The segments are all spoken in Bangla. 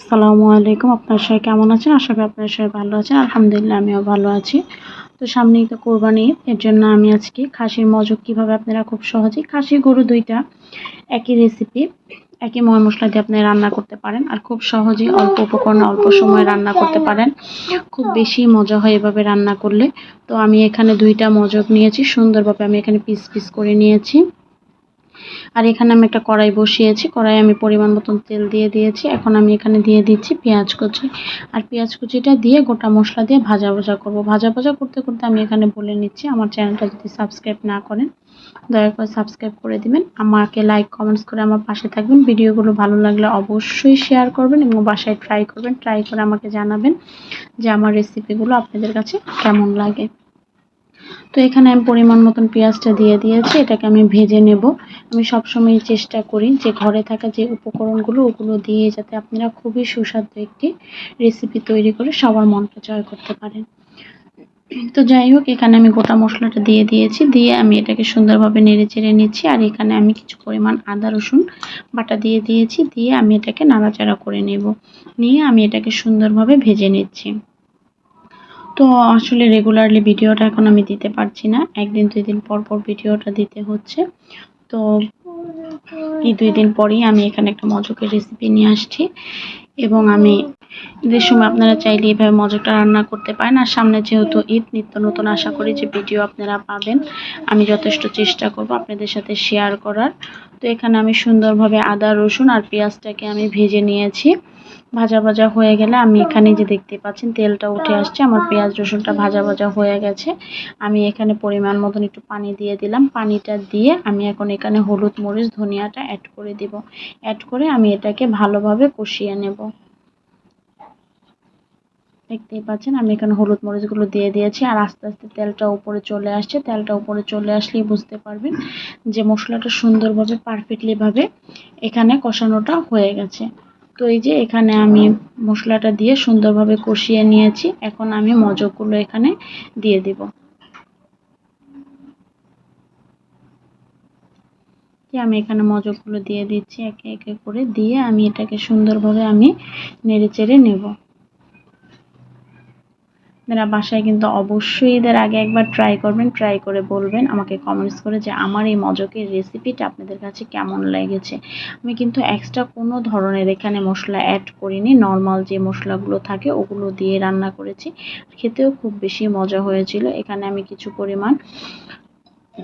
আসসালামু আলাইকুম। আপনার সবাই কেমন আছেন? আশা করি আপনার সবাই ভালো আছেন। আলহামদুলিল্লাহ, আমিও ভালো আছি। তো সামনেই তো কোরবানি এর জন্য আমি আজকে খাসির মজক কীভাবে আপনারা খুব সহজেই, খাসি গরু দুইটা, একই রেসিপি একই ময় মশলা দিয়ে আপনি রান্না করতে পারেন আর খুব সহজেই অল্প উপকরণে অল্প সময় রান্না করতে পারেন। খুব বেশি মজা হয় এভাবে রান্না করলে। তো আমি এখানে দুইটা মজক নিয়েছি। সুন্দরভাবে আমি এখানে পিস পিস করে নিয়েছি। আর এখানে আমি একটা কড়াই বসিয়েছি, কড়াই আমি পরিমাণ মতন তেল দিয়ে দিয়েছি। এখন আমি এখানে দিয়ে দিচ্ছি পেঁয়াজ কুচি। আর পেঁয়াজ কুচিটা দিয়ে গোটা মশলা দিয়ে ভাজা ভাজা করব। ভাজা ভাজা করতে করতে আমি এখানে বলে নিচ্ছি, আমার চ্যানেলটা যদি সাবস্ক্রাইব না করেন, দয়া করে সাবস্ক্রাইব করে দিবেন। আমাকে লাইক, কমেন্টস করে আমার পাশে থাকবেন। ভিডিওগুলো ভালো লাগলে অবশ্যই শেয়ার করবেন এবং বাসায় ট্রাই করবেন। ট্রাই করে আমাকে জানাবেন যে আমার রেসিপিগুলো আপনাদের কাছে কেমন লাগে। তো এখানে আমি পরিমাণ মতন পেঁয়াজটা দিয়ে দিয়েছি, এটাকে আমি ভেজে নেব। আমি সবসময় চেষ্টা করি যে ঘরে থাকা যে উপকরণগুলো, ওগুলো দিয়ে যাতে আপনারা খুবই সুস্বাদু একটি রেসিপি তৈরি করে সবার মনটা জয় করতে পারেন। তো যাই হোক, এখানে আমি গোটা মশলাটা দিয়ে দিয়েছি, দিয়ে আমি এটাকে সুন্দরভাবে নেড়ে চেড়ে নিচ্ছি, আর এখানে আমি কিছু পরিমাণ আদা, রসুন বাটা দিয়ে দিয়েছি, দিয়ে আমি এটাকে নাড়াচাড়া করে নেব। নিয়ে আমি এটাকে সুন্দরভাবে ভেজে নিচ্ছি। তো আসলে রেগুলারলি ভিডিওটা এখন আমি দিতে পারছি না। একদিন, দুই দিন পর পর ভিডিওটা দিতে হচ্ছে। তো এই দুই দিন পরেই আমি এখানে একটা মজকের রেসিপি নিয়ে আসছি এবং আমি ঈদের সময় আপনারা চাইলে এভাবে মজকটা রান্না করতে পারেন। আর সামনে যেহেতু ঈদ, নিত্য নতুন আশা করি যে ভিডিও আপনারা পাবেন। আমি যথেষ্ট চেষ্টা করব আপনাদের সাথে শেয়ার করার। তো এখানে আমি সুন্দরভাবে আদা, রসুন আর পেঁয়াজটাকে আমি ভেজে নিয়েছি। ভাজা ভাজা হয়ে গেলে আমি এখানে যে দেখতে পাচ্ছেন, তেলটা উঠে আসছে, আমার পেঁয়াজ রসুনটা ভাজা ভাজা হয়ে গেছে। আমি এখানে পরিমাণ মতন একটু পানি দিয়ে দিলাম। পানিটা দিয়ে আমি এখন এখানে হলুদ মরিচ, ধনিয়াটা অ্যাড করে দিব। অ্যাড করে আমি এটাকে ভালোভাবে কষিয়ে নেব। দেখতেই পাচ্ছেন, আমি এখানে হলুদ মরিচগুলো দিয়ে দিয়েছি আর আস্তে আস্তে তেলটা উপরে চলে আসছে। তেলটা উপরে চলে আসলেই বুঝতে পারবেন যে মশলাটা সুন্দরভাবে পারফেক্টলিভাবে এখানে কষানোটা হয়ে গেছে। তো এই যে এখানে আমি মশলাটা দিয়ে সুন্দরভাবে কষিয়ে নিয়েছি। এখন আমি মজকগুলো এখানে দিয়ে দিব। আমি এখানে মজকগুলো দিয়ে দিচ্ছি, একে একে করে দিয়ে আমি এটাকে সুন্দরভাবে আমি নেড়ে চেড়ে নেব। আপনারা বাসায় কিন্তু অবশ্যই এদের আগে একবার ট্রাই করবেন ট্রাই করে বলবেন, আমাকে কমেন্টস করে যে আমার এই মজকের রেসিপিটা আপনাদের কাছে কেমন লেগেছে। আমি কিন্তু এক্সট্রা কোনো ধরনের এখানে মশলা অ্যাড করিনি নর্মাল যে মশলাগুলো থাকে ওগুলো দিয়ে রান্না করেছি। খেতেও খুব বেশি মজা হয়েছিল। এখানে আমি কিছু পরিমাণ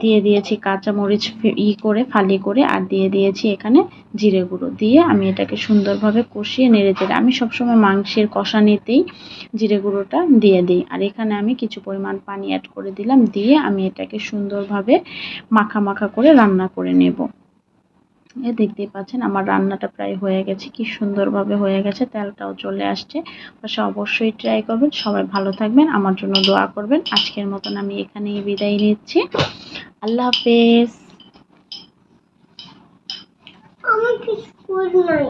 দিয়ে দিয়েছি কাঁচামরিচ ই করে, ফালি করে, আর দিয়ে দিয়েছি এখানে জিরে গুঁড়ো। দিয়ে আমি এটাকে সুন্দরভাবে কষিয়ে নেড়ে চেড়ে, আমি সবসময় মাংসের কষানিতেই জিরে গুঁড়োটা দিয়ে দিই। আর এখানে আমি কিছু পরিমাণ পানি অ্যাড করে দিলাম, দিয়ে আমি এটাকে সুন্দরভাবে মাখা মাখা করে রান্না করে নেব। এ দেখতেই পাচ্ছেন আমার রান্নাটা প্রায় হয়ে গেছে, কি সুন্দরভাবে হয়ে গেছে, তেলটাও চলে আসছে। পাশে অবশ্যই ট্রাই করবেন, সবাই ভালো থাকবেন, আমার জন্য দোয়া করবেন। আজকের মতন আমি এখানেই বিদায় নিচ্ছি। আল্লাহ হাফেজ আমার কিছু নাই